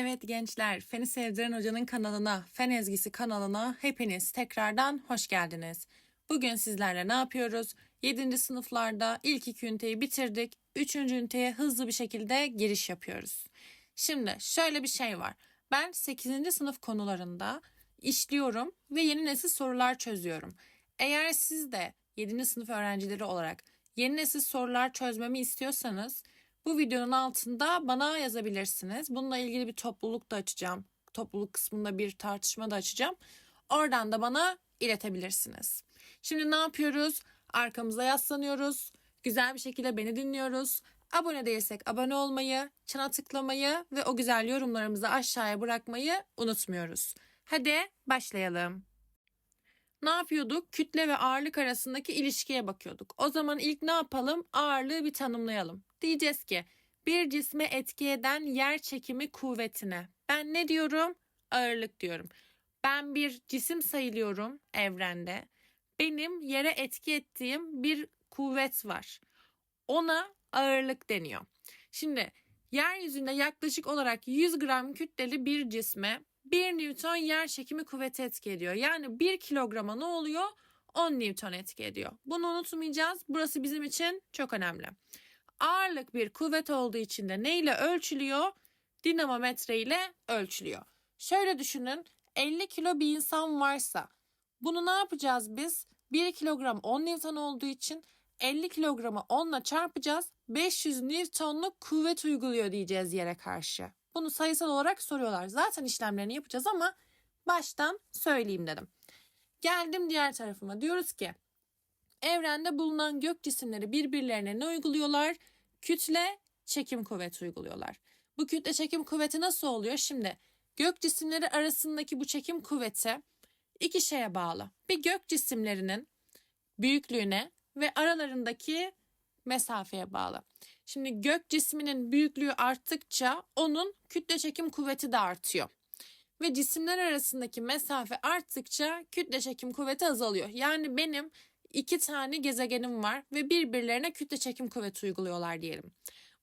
Evet gençler, Feni Sevdiren Hoca'nın kanalına, Fen Ezgisi kanalına hepiniz tekrardan hoş geldiniz. Bugün sizlerle ne yapıyoruz? 7. sınıflarda ilk iki üniteyi bitirdik. 3. üniteye hızlı bir şekilde giriş yapıyoruz. Şimdi şöyle bir şey var. Ben 8. sınıf konularında işliyorum ve yeni nesil sorular çözüyorum. Eğer siz de 7. sınıf öğrencileri olarak yeni nesil sorular çözmemi istiyorsanız bu videonun altında bana yazabilirsiniz. Bununla ilgili bir topluluk da açacağım. Topluluk kısmında bir tartışma da açacağım. Oradan da bana iletebilirsiniz. Şimdi ne yapıyoruz? Arkamıza yaslanıyoruz. Güzel bir şekilde beni dinliyoruz. Abone değilsek abone olmayı, çana tıklamayı ve o güzel yorumlarımızı aşağıya bırakmayı unutmuyoruz. Hadi başlayalım. Ne yapıyorduk? Kütle ve ağırlık arasındaki ilişkiye bakıyorduk. O zaman ilk ne yapalım? Ağırlığı bir tanımlayalım. Diyeceğiz ki bir cisme etki eden yer çekimi kuvvetine. Ben ne diyorum? Ağırlık diyorum. Ben bir cisim sayılıyorum evrende. Benim yere etki ettiğim bir kuvvet var. Ona ağırlık deniyor. Şimdi yeryüzünde yaklaşık olarak 100 gram kütleli bir cisme 1 Newton yer çekimi kuvveti etki ediyor. Yani 1 kilograma ne oluyor? 10 Newton etki ediyor. Bunu unutmayacağız. Burası bizim için çok önemli. Ağırlık bir kuvvet olduğu için de neyle ölçülüyor? Dinamometre ile ölçülüyor. Şöyle düşünün 50 kilo bir insan varsa bunu ne yapacağız biz? 1 kilogram 10 Newton olduğu için 50 kilogramı 10 ile çarpacağız. 500 Newton'luk kuvvet uyguluyor diyeceğiz yere karşı. Bunu sayısal olarak soruyorlar. Zaten işlemlerini yapacağız ama baştan söyleyeyim dedim. Geldim diğer tarafıma. Diyoruz ki evrende bulunan gök cisimleri birbirlerine ne uyguluyorlar? Kütle çekim kuvveti uyguluyorlar. Bu kütle çekim kuvveti nasıl oluyor? Şimdi gök cisimleri arasındaki bu çekim kuvveti iki şeye bağlı. Bir gök cisimlerinin büyüklüğüne ve aralarındaki mesafeye bağlı. Şimdi gök cisminin büyüklüğü arttıkça onun kütle çekim kuvveti de artıyor. Ve cisimler arasındaki mesafe arttıkça kütle çekim kuvveti azalıyor. Yani benim iki tane gezegenim var ve birbirlerine kütle çekim kuvveti uyguluyorlar diyelim.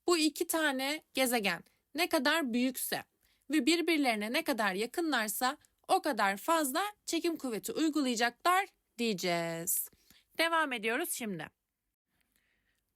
Bu iki tane gezegen ne kadar büyükse ve birbirlerine ne kadar yakınlarsa o kadar fazla çekim kuvveti uygulayacaklar diyeceğiz. Devam ediyoruz şimdi.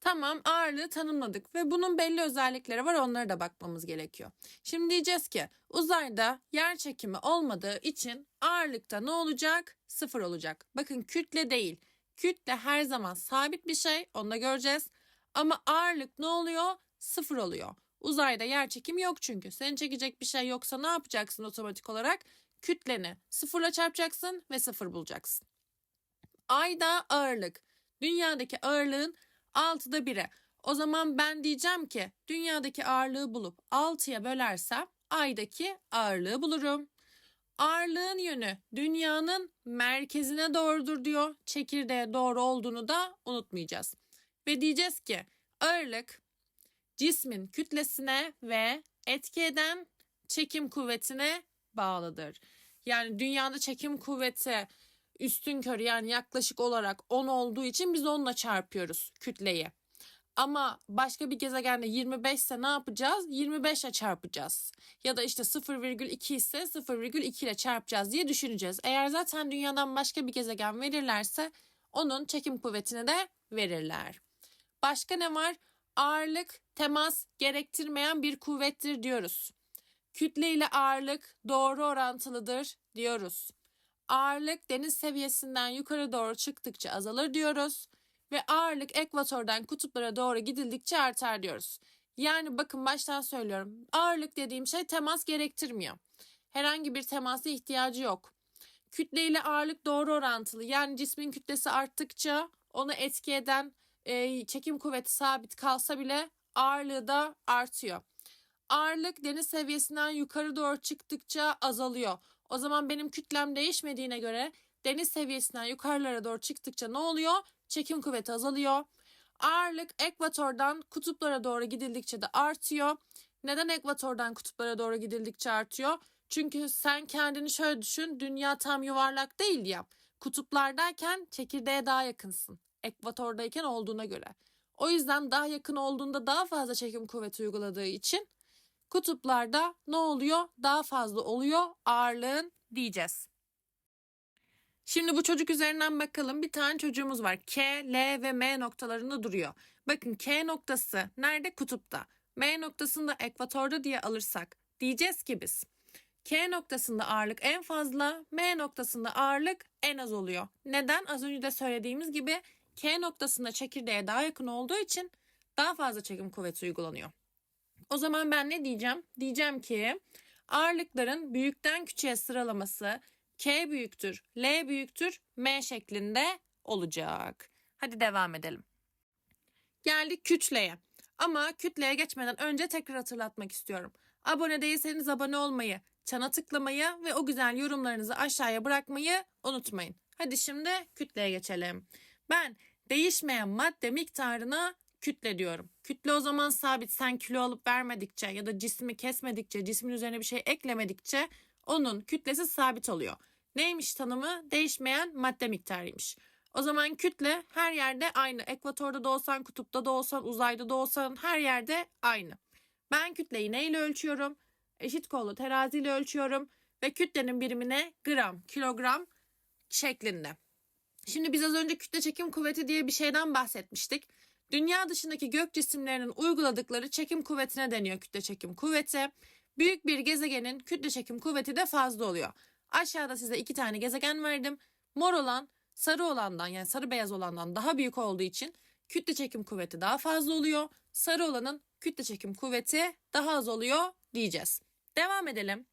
Tamam ağırlığı tanımladık ve bunun belli özellikleri var onlara da bakmamız gerekiyor. Şimdi diyeceğiz ki uzayda yer çekimi olmadığı için ağırlıkta ne olacak? Sıfır olacak. Bakın kütle değil. Kütle her zaman sabit bir şey onu da göreceğiz. Ama ağırlık ne oluyor? Sıfır oluyor. Uzayda yer çekimi yok çünkü. Seni çekecek bir şey yoksa ne yapacaksın otomatik olarak? Kütleni sıfırla çarpacaksın ve sıfır bulacaksın. Ayda ağırlık. Dünyadaki ağırlığın 6'da 1'e. O zaman ben diyeceğim ki dünyadaki ağırlığı bulup 6'ya bölersem aydaki ağırlığı bulurum. Ağırlığın yönü dünyanın merkezine doğrudur diyor. Çekirdeğe doğru olduğunu da unutmayacağız. Ve diyeceğiz ki ağırlık cismin kütlesine ve etki eden çekim kuvvetine bağlıdır. Yani dünyada çekim kuvveti üstün körü yani yaklaşık olarak 10 olduğu için biz onunla çarpıyoruz kütleyi. Ama başka bir gezegende 25 ise ne yapacağız? 25 ile çarpacağız. Ya da işte 0,2 ise 0,2 ile çarpacağız diye düşüneceğiz. Eğer zaten dünyadan başka bir gezegen verirlerse onun çekim kuvvetini de verirler. Başka ne var? Ağırlık temas gerektirmeyen bir kuvvettir diyoruz. Kütle ile ağırlık doğru orantılıdır diyoruz ağırlık deniz seviyesinden yukarı doğru çıktıkça azalır diyoruz ve ağırlık ekvatordan kutuplara doğru gidildikçe artar diyoruz. Yani bakın baştan söylüyorum. Ağırlık dediğim şey temas gerektirmiyor. Herhangi bir temasa ihtiyacı yok. Kütle ile ağırlık doğru orantılı. Yani cismin kütlesi arttıkça onu etki eden e, çekim kuvveti sabit kalsa bile ağırlığı da artıyor. Ağırlık deniz seviyesinden yukarı doğru çıktıkça azalıyor. O zaman benim kütlem değişmediğine göre deniz seviyesinden yukarılara doğru çıktıkça ne oluyor? Çekim kuvveti azalıyor. Ağırlık ekvatordan kutuplara doğru gidildikçe de artıyor. Neden ekvatordan kutuplara doğru gidildikçe artıyor? Çünkü sen kendini şöyle düşün. Dünya tam yuvarlak değil ya. Kutuplardayken çekirdeğe daha yakınsın. Ekvatordayken olduğuna göre. O yüzden daha yakın olduğunda daha fazla çekim kuvveti uyguladığı için Kutuplarda ne oluyor? Daha fazla oluyor ağırlığın diyeceğiz. Şimdi bu çocuk üzerinden bakalım. Bir tane çocuğumuz var. K, L ve M noktalarında duruyor. Bakın K noktası nerede? Kutupta. M noktasını da ekvatorda diye alırsak diyeceğiz ki biz. K noktasında ağırlık en fazla, M noktasında ağırlık en az oluyor. Neden? Az önce de söylediğimiz gibi K noktasında çekirdeğe daha yakın olduğu için daha fazla çekim kuvveti uygulanıyor. O zaman ben ne diyeceğim? Diyeceğim ki ağırlıkların büyükten küçüğe sıralaması K büyüktür, L büyüktür, M şeklinde olacak. Hadi devam edelim. Geldik kütleye. Ama kütleye geçmeden önce tekrar hatırlatmak istiyorum. Abone değilseniz abone olmayı, çana tıklamayı ve o güzel yorumlarınızı aşağıya bırakmayı unutmayın. Hadi şimdi kütleye geçelim. Ben değişmeyen madde miktarına kütle diyorum. Kütle o zaman sabit. Sen kilo alıp vermedikçe ya da cismi kesmedikçe, cismin üzerine bir şey eklemedikçe onun kütlesi sabit oluyor. Neymiş tanımı? Değişmeyen madde miktarıymış. O zaman kütle her yerde aynı. Ekvatorda da olsan, kutupta da olsan, uzayda da olsan her yerde aynı. Ben kütleyi neyle ölçüyorum? Eşit kollu teraziyle ölçüyorum ve kütlenin birimine gram, kilogram şeklinde. Şimdi biz az önce kütle çekim kuvveti diye bir şeyden bahsetmiştik. Dünya dışındaki gök cisimlerinin uyguladıkları çekim kuvvetine deniyor kütle çekim kuvveti. Büyük bir gezegenin kütle çekim kuvveti de fazla oluyor. Aşağıda size iki tane gezegen verdim. Mor olan sarı olandan yani sarı beyaz olandan daha büyük olduğu için kütle çekim kuvveti daha fazla oluyor. Sarı olanın kütle çekim kuvveti daha az oluyor diyeceğiz. Devam edelim.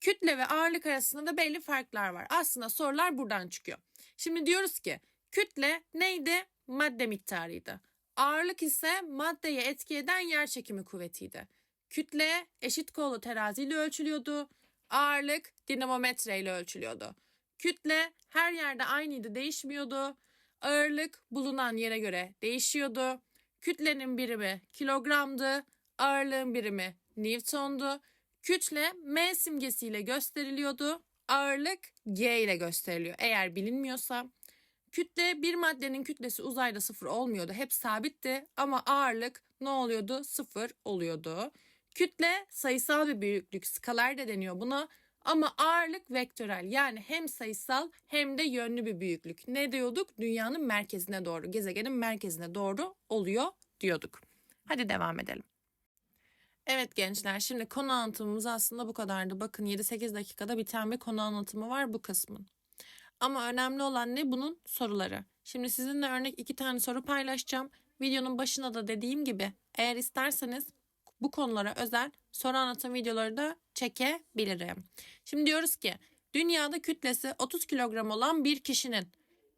Kütle ve ağırlık arasında da belli farklar var. Aslında sorular buradan çıkıyor. Şimdi diyoruz ki kütle neydi? Madde miktarıydı. Ağırlık ise maddeye etki eden yer çekimi kuvvetiydi. Kütle eşit kollu teraziyle ölçülüyordu. Ağırlık dinamometre ile ölçülüyordu. Kütle her yerde aynıydı, değişmiyordu. Ağırlık bulunan yere göre değişiyordu. Kütlenin birimi kilogramdı, ağırlığın birimi Newton'du. Kütle M simgesiyle gösteriliyordu. Ağırlık G ile gösteriliyor. Eğer bilinmiyorsa kütle bir maddenin kütlesi uzayda sıfır olmuyordu. Hep sabitti ama ağırlık ne oluyordu? Sıfır oluyordu. Kütle sayısal bir büyüklük. Skalar da deniyor buna. Ama ağırlık vektörel yani hem sayısal hem de yönlü bir büyüklük. Ne diyorduk? Dünyanın merkezine doğru, gezegenin merkezine doğru oluyor diyorduk. Hadi devam edelim. Evet gençler şimdi konu anlatımımız aslında bu kadardı. Bakın 7-8 dakikada biten bir konu anlatımı var bu kısmın. Ama önemli olan ne? Bunun soruları. Şimdi sizinle örnek iki tane soru paylaşacağım. Videonun başında da dediğim gibi eğer isterseniz bu konulara özel soru anlatım videoları da çekebilirim. Şimdi diyoruz ki dünyada kütlesi 30 kilogram olan bir kişinin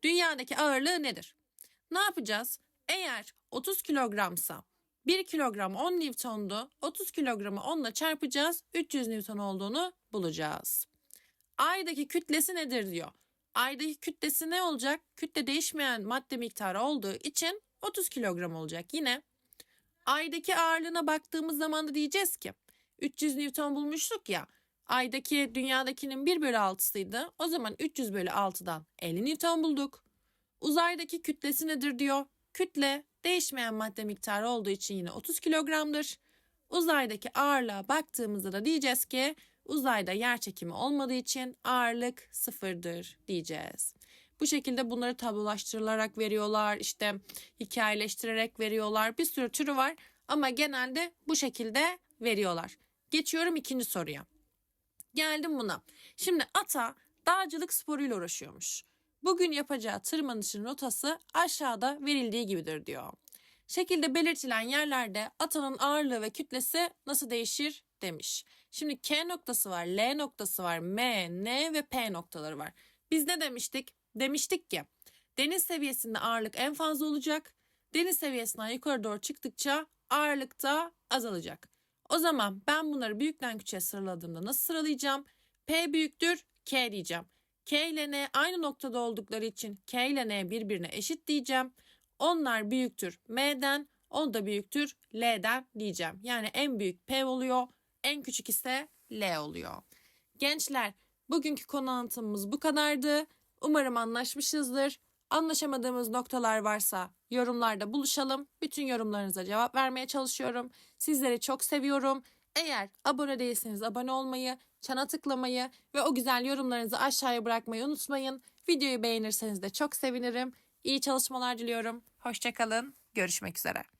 dünyadaki ağırlığı nedir? Ne yapacağız? Eğer 30 kilogramsa 1 kilogram 10 Newton'du. 30 kilogramı 10 ile çarpacağız. 300 Newton olduğunu bulacağız. Ay'daki kütlesi nedir diyor. Ay'daki kütlesi ne olacak? Kütle değişmeyen madde miktarı olduğu için 30 kilogram olacak. Yine Ay'daki ağırlığına baktığımız zaman da diyeceğiz ki 300 Newton bulmuştuk ya. Ay'daki dünyadakinin 1 bölü 6'sıydı. O zaman 300 bölü 6'dan 50 Newton bulduk. Uzaydaki kütlesi nedir diyor. Kütle değişmeyen madde miktarı olduğu için yine 30 kilogramdır. Uzaydaki ağırlığa baktığımızda da diyeceğiz ki uzayda yer çekimi olmadığı için ağırlık sıfırdır diyeceğiz. Bu şekilde bunları tablolaştırılarak veriyorlar, işte hikayeleştirerek veriyorlar. Bir sürü türü var ama genelde bu şekilde veriyorlar. Geçiyorum ikinci soruya. Geldim buna. Şimdi ata dağcılık sporuyla uğraşıyormuş. Bugün yapacağı tırmanışın rotası aşağıda verildiği gibidir diyor. Şekilde belirtilen yerlerde atanın ağırlığı ve kütlesi nasıl değişir demiş. Şimdi K noktası var, L noktası var, M, N ve P noktaları var. Biz ne demiştik? Demiştik ki deniz seviyesinde ağırlık en fazla olacak. Deniz seviyesinden yukarı doğru çıktıkça ağırlık da azalacak. O zaman ben bunları büyükten küçüğe sıraladığımda nasıl sıralayacağım? P büyüktür K diyeceğim. K ile N aynı noktada oldukları için K ile N birbirine eşit diyeceğim. Onlar büyüktür M'den, o da büyüktür L'den diyeceğim. Yani en büyük P oluyor, en küçük ise L oluyor. Gençler, bugünkü konu anlatımımız bu kadardı. Umarım anlaşmışızdır. Anlaşamadığımız noktalar varsa yorumlarda buluşalım. Bütün yorumlarınıza cevap vermeye çalışıyorum. Sizleri çok seviyorum. Eğer abone değilseniz abone olmayı, çana tıklamayı ve o güzel yorumlarınızı aşağıya bırakmayı unutmayın. Videoyu beğenirseniz de çok sevinirim. İyi çalışmalar diliyorum. Hoşçakalın. Görüşmek üzere.